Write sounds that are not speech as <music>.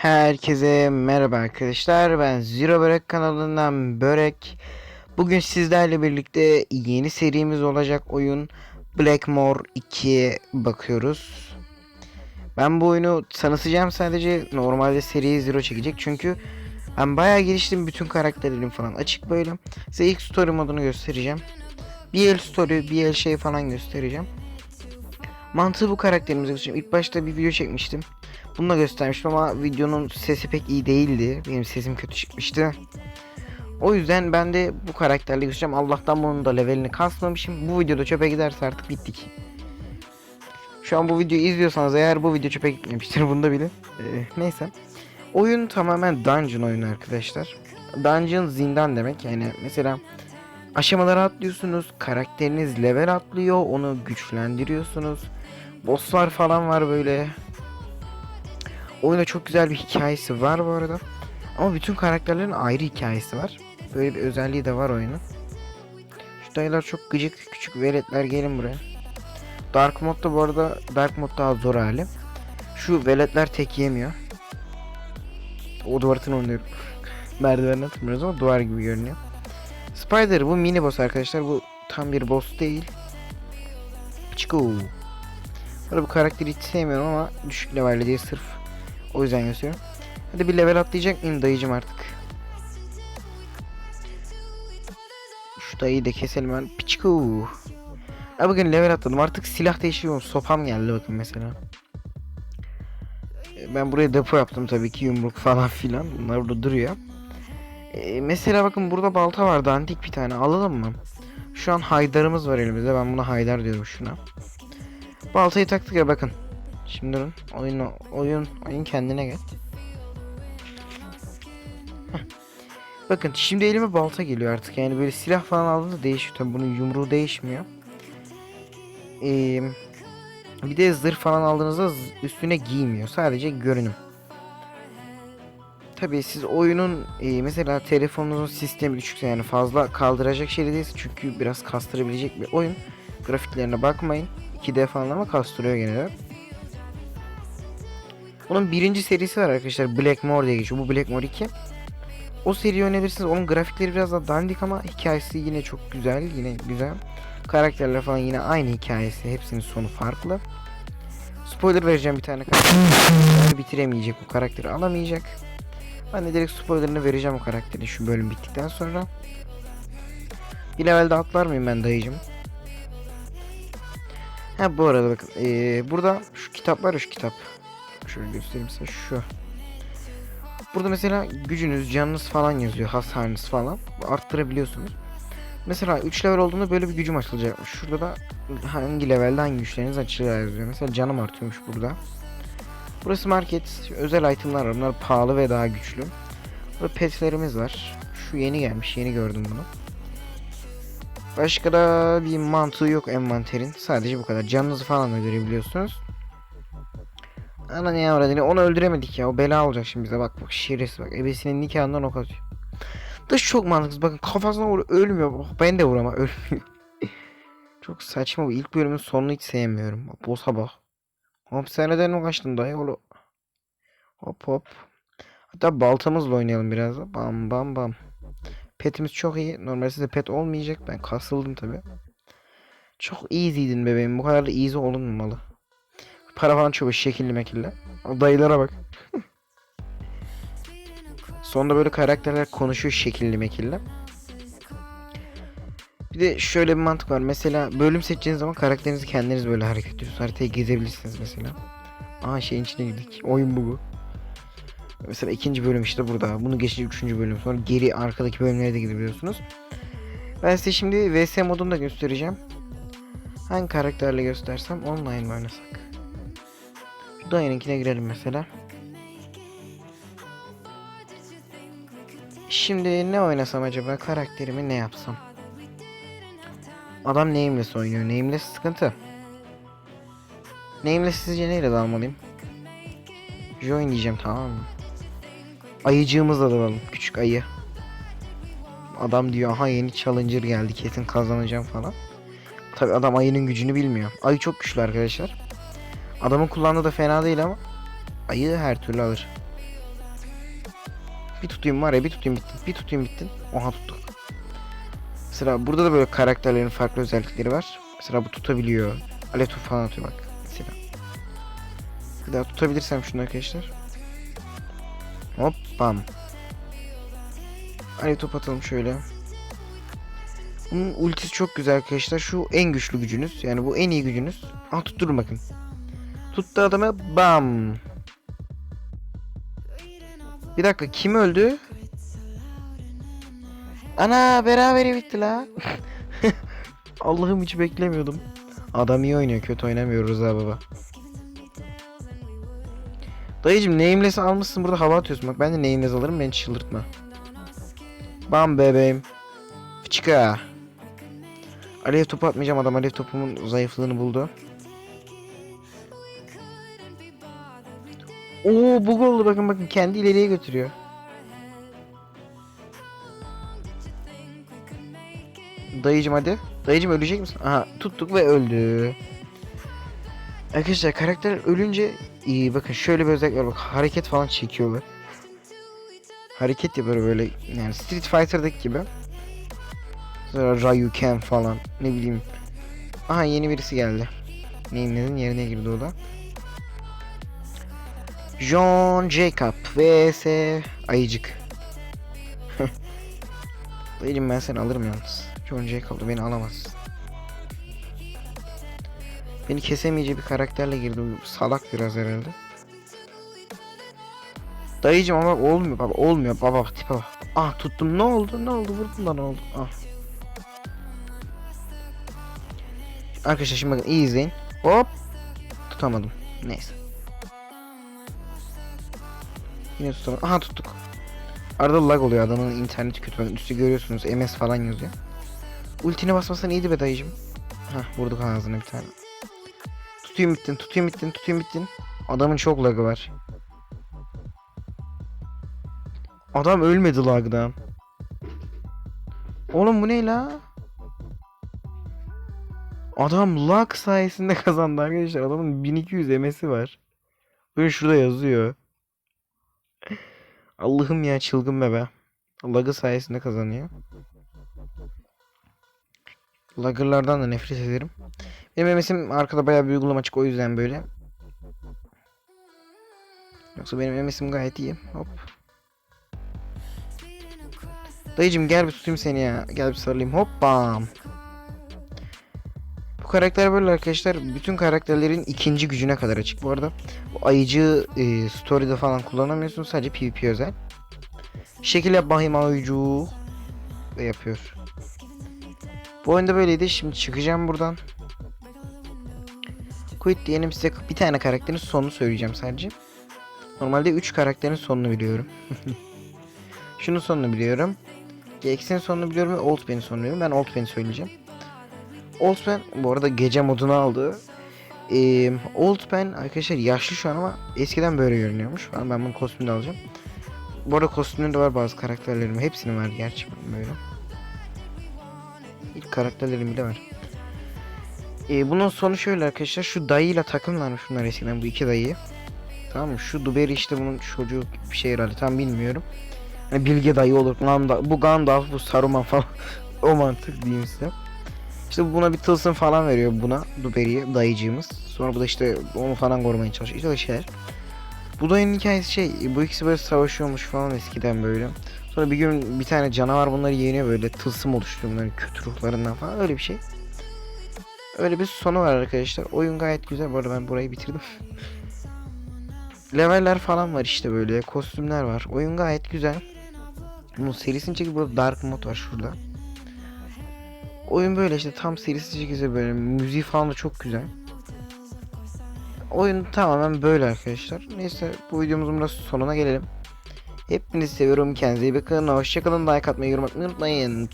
Herkese merhaba arkadaşlar. Ben Zero Börek kanalından Börek. Bugün sizlerle birlikte yeni serimiz olacak oyun Blackmore 2'ye bakıyoruz. Ben bu oyunu tanıtacağım sadece normalde seri Zero çekecek çünkü ben bayağı geliştim bütün karakterlerim falan açık böyle. Size ilk story modunu göstereceğim. Bir el story, bir el şey falan göstereceğim. Mantığı bu karakterimize göstereceğim. İlk başta bir video çekmiştim. Bunu da göstermiştim ama videonun sesi pek iyi değildi. Benim sesim kötü çıkmıştı. O yüzden ben de bu karakterle göstereceğim. Allah'tan bunun da levelini kasmamışım. Bu videoda çöpe giderse artık bittik. Şu an bu videoyu izliyorsanız eğer bu video çöpe gitmemiştir bunu da bilin. Ee, neyse. Oyun tamamen dungeon oyunu arkadaşlar. Dungeon zindan demek yani mesela aşamalara atlıyorsunuz. Karakteriniz level atlıyor. Onu güçlendiriyorsunuz. Bosslar falan var böyle. Oyunda çok güzel bir hikayesi var bu arada. Ama bütün karakterlerin ayrı hikayesi var. Böyle bir özelliği de var oyunun. Şu dayılar çok gıcık küçük veletler gelin buraya. Dark modda bu arada Dark mod daha zor hali. Şu veletler tek yemiyor. O duvarın oynuyorum. <laughs> Merdivenden tırmanıyoruz ama duvar gibi görünüyor. Spider bu mini boss arkadaşlar. Bu tam bir boss değil. Burada bu karakteri hiç sevmiyorum ama düşük levelli diye sırf o yüzden gösteriyorum. Hadi bir level atlayacak mıyım dayıcım artık? Şu dayıyı da keselim ben. Piçku. Ha bakın level atladım. Artık silah değiştiriyorum. Sopam geldi bakın mesela. E, Ben buraya depo yaptım tabii ki yumruk falan filan. Bunlar burada duruyor. Ee, mesela bakın burada balta vardı antik bir tane alalım mı? Şu an haydarımız var elimizde. Ben buna haydar diyorum şuna. Baltayı taktık ya bakın. Şimdi durun. Oyun oyun oyun kendine gel. Bakın şimdi elime balta geliyor artık. Yani böyle silah falan aldığında değişiyor. Tabii bunun yumruğu değişmiyor. Ee, bir de zırh falan aldığınızda üstüne giymiyor. Sadece görünüm. Tabii siz oyunun e, mesela telefonunuzun sistemi düşükse yani fazla kaldıracak şey değilse çünkü biraz kastırabilecek bir oyun. Grafiklerine bakmayın. 2D falan ama kastırıyor gene de. Bunun birinci serisi var arkadaşlar. Blackmore diye geçiyor. Bu Blackmore 2. O seriyi oynayabilirsiniz. Onun grafikleri biraz daha dandik ama hikayesi yine çok güzel. Yine güzel. Karakterler falan yine aynı hikayesi. Hepsinin sonu farklı. Spoiler vereceğim bir tane karakter. bitiremeyecek bu karakteri alamayacak. Ben de direkt spoilerını vereceğim o karakterin şu bölüm bittikten sonra. Bir levelde atlar mıyım ben dayıcım? Ha bu arada bakın ee, burada şu kitap var şu kitap. Şöyle göstereyim size şu. Burada mesela gücünüz, canınız falan yazıyor, hasarınız falan. Arttırabiliyorsunuz. Mesela 3 level olduğunda böyle bir gücüm açılacakmış. Şurada da hangi levelde hangi güçleriniz açılacağı yazıyor. Mesela canım artıyormuş burada. Burası market. Özel itemlar var. Bunlar pahalı ve daha güçlü. Burada petlerimiz var. Şu yeni gelmiş. Yeni gördüm bunu. Başka da bir mantığı yok envanterin. Sadece bu kadar. Canınızı falan da görebiliyorsunuz. Ana ne avradını onu öldüremedik ya. O bela olacak şimdi bize. Bak bak şerefsiz bak. Ebesinin nikahından ok atıyor. Dış çok mantıksız. Bakın kafasına vuruyor. Ölmüyor. Bak, Ben de vuramam. Ölmüyor. <laughs> çok saçma bu. İlk bölümün sonunu hiç sevmiyorum. Bak, Boss'a bak. Hapishaneden mi kaçtın dayı oğlum? Hop hop. Hatta baltamızla oynayalım biraz da. Bam bam bam. Petimiz çok iyi. Normalde size pet olmayacak. Ben kasıldım tabi. Çok easy'din bebeğim. Bu kadar da easy olunmamalı. Para falan çok şekilli mekilli. Dayılara bak. Sonunda böyle karakterler konuşuyor şekilli mekilli. Bir de şöyle bir mantık var. Mesela bölüm seçeceğiniz zaman karakterinizi kendiniz böyle hareket ediyorsunuz. Haritayı gezebilirsiniz mesela. Aa şeyin içine girdik. Oyun bu. Mesela ikinci bölüm işte burada. Bunu geçince üçüncü bölüm. Sonra geri arkadaki bölümlere de gidebiliyorsunuz. Ben size şimdi VS modunu da göstereceğim. Hangi karakterle göstersem online oynasak? Şu dayınınkine girelim mesela. Şimdi ne oynasam acaba? Karakterimi ne yapsam? Adam Nameless oynuyor. Nameless sıkıntı. Nameless sizce neyle dalmalıyım? Join diyeceğim tamam mı? Ayıcığımızla dalalım. Küçük ayı. Adam diyor aha yeni challenger geldi kesin kazanacağım falan. Tabi adam ayının gücünü bilmiyor. Ayı çok güçlü arkadaşlar. Adamın kullandığı da fena değil ama ayı her türlü alır. Bir tutayım var ya bir tutayım bittin. Bir tutayım bittin. Oha tuttuk. Mesela burada da böyle karakterlerin farklı özellikleri var. Mesela bu tutabiliyor. Alev topu falan atıyor bak. Mesela. Bir daha tutabilirsem şunu arkadaşlar. Hop bam. Alev top atalım şöyle. Bunun ultisi çok güzel arkadaşlar. Şu en güçlü gücünüz. Yani bu en iyi gücünüz. Aa tutturun bakın. Tuttu adamı bam. Bir dakika kim öldü? Ana beraber bitti la. <laughs> Allah'ım hiç beklemiyordum. Adam iyi oynuyor kötü oynamıyor Rıza baba. Dayıcım nameless almışsın burada hava atıyorsun bak ben de nameless alırım beni çıldırtma. Bam bebeğim. Fıçka. Alev topu atmayacağım adam alev topumun zayıflığını buldu. Oo bug oldu bakın bakın kendi ileriye götürüyor. Dayıcım hadi. Dayıcım ölecek misin? Aha tuttuk ve öldü. Arkadaşlar karakter ölünce iyi bakın şöyle bir özellik bak hareket falan çekiyorlar. Hareket yapıyor böyle yani Street Fighter'daki gibi. Sonra Ryuken falan ne bileyim. Aha yeni birisi geldi. Neyin neyin yerine girdi o da. John Jacob vs Ayıcık. <laughs> Dayıcım ben seni alırım yalnız. John Jacob'da beni alamaz. Beni kesemeyeceği bir karakterle girdi. Bu Salak biraz herhalde. Dayıcım ama olmuyor baba olmuyor baba bak tipe bak. Ah tuttum ne oldu ne oldu vurdum da ne oldu ah. Arkadaşlar şimdi bakın iyi izleyin. Hop. Tutamadım. Neyse. Yine tutamadım. Aha tuttuk. Arada lag oluyor adamın interneti kötü. Üstü görüyorsunuz MS falan yazıyor. Ultine basmasan iyiydi be dayıcım. Hah vurduk ağzına bir tane. Tutayım bittin, tutayım bittin, tutayım bittin. Adamın çok lagı var. Adam ölmedi lagdan. Oğlum bu ne la? Adam lag sayesinde <laughs> kazandı arkadaşlar. Adamın 1200 MS'i var. Böyle şurada yazıyor. Allah'ım ya çılgın bebe. Lagı sayesinde kazanıyor. Lagger'lardan da nefret ederim. Benim MS'im arkada bayağı bir uygulama açık o yüzden böyle. Yoksa benim MS'im gayet iyi. Hop. Dayıcım gel bir tutayım seni ya. Gel bir sarılayım. Hop bam. Karakter böyle arkadaşlar. Bütün karakterlerin ikinci gücüne kadar açık. Bu arada bu ayıcı e, story'de falan kullanamıyorsun. Sadece PvP özel. Şekil yap bakayım ayıcı. Ve yapıyor. Bu oyunda böyleydi. Şimdi çıkacağım buradan. Quit diyelim size bir tane karakterin sonunu söyleyeceğim sadece. Normalde 3 karakterin sonunu biliyorum. <laughs> Şunun sonunu biliyorum. GX'in sonunu biliyorum ve Oldpen'in sonunu biliyorum. Ben Oldpen'i söyleyeceğim. Oldpen bu arada gece modunu aldı. Ee, Oldpen arkadaşlar yaşlı şu an ama eskiden böyle görünüyormuş. Ben, ben bunun kostümünü alacağım. Bu arada kostümünde var bazı karakterlerim. Hepsinin var gerçi böyle. İlk karakterlerim bile var. Ee, bunun sonu şöyle arkadaşlar. Şu dayıyla takımlarmış bunlar eskiden bu iki dayı. Tamam mı? Şu Duberi işte bunun çocuğu bir şey herhalde tam bilmiyorum. Hani Bilge dayı olur. Gandalf, bu Gandalf bu Saruman falan. <laughs> o mantık diyeyim size. İşte buna bir tılsım falan veriyor buna Duberi'ye dayıcığımız. Sonra bu da işte onu falan korumaya çalışıyor. İşte öyle şeyler. Bu dayının hikayesi şey bu ikisi böyle savaşıyormuş falan eskiden böyle. Sonra bir gün bir tane canavar bunları yeniyor böyle tılsım oluşturuyor bunların kötü ruhlarından falan öyle bir şey. Öyle bir sonu var arkadaşlar. Oyun gayet güzel. Bu arada ben burayı bitirdim. <laughs> Leveller falan var işte böyle. Kostümler var. Oyun gayet güzel. Bunun serisini çekip burada Dark Mode var şurada. Oyun böyle işte tam serisi çekilse böyle. Müziği falan da çok güzel. Oyun tamamen böyle arkadaşlar. Neyse bu videomuzun da sonuna gelelim. Hepinizi seviyorum. Kendinize iyi bakın. Hoşçakalın. Like atmayı, yorum atmayı unutmayın.